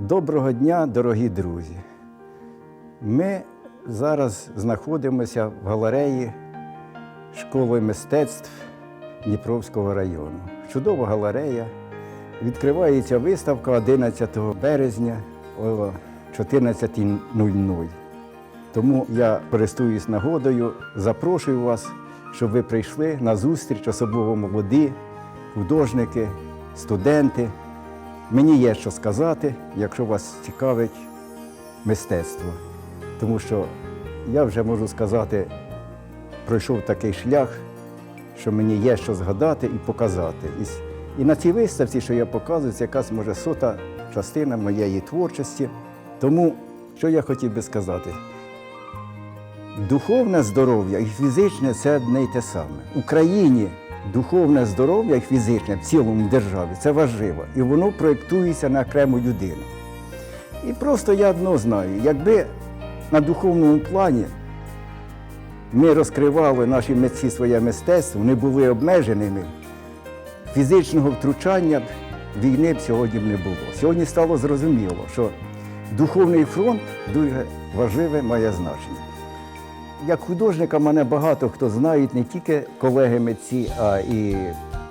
Доброго дня, дорогі друзі. Ми зараз знаходимося в галереї школи мистецтв Дніпровського району. Чудова галерея. Відкривається виставка 11 березня о 14.00. Тому я користуюсь нагодою, запрошую вас, щоб ви прийшли на зустріч, особливо молоді, художники, студенти. Мені є що сказати, якщо вас цікавить мистецтво. Тому що я вже можу сказати, пройшов такий шлях, що мені є що згадати і показати. І, на цій виставці, що я показую, це якась може сота частина моєї творчості. Тому, що я хотів би сказати, духовне здоров'я і фізичне це одне й те саме. Україні духовне здоров'я і фізичне в цілому державі це важливо. І воно проєктується на окрему людину. І просто я одно знаю, якби на духовному плані ми розкривали наші митці своє мистецтво, не були обмеженими, фізичного втручання війни б сьогодні б не було. Сьогодні стало зрозуміло, що духовний фронт дуже важливе має значення. Як художника мене багато хто знають, не тільки колеги митці, а і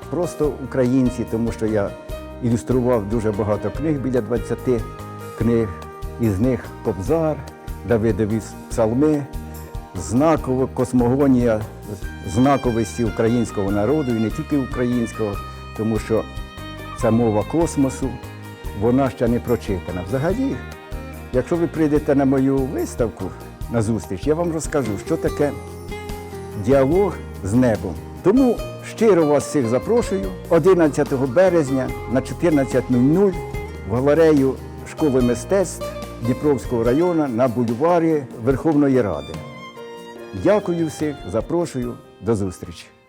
просто українці, тому що я ілюстрував дуже багато книг, біля 20 книг. Із них Кобзар, Давидові псалми, знакова космогонія знаковості українського народу і не тільки українського, тому що це мова космосу, вона ще не прочитана. Взагалі, якщо ви прийдете на мою виставку на зустріч, я вам розкажу, що таке діалог з небом. Тому щиро вас всіх запрошую 11 березня на 14.00 в галерею школи мистецтв Дніпровського району на бульварі Верховної Ради. Дякую всіх, запрошую, до зустрічі.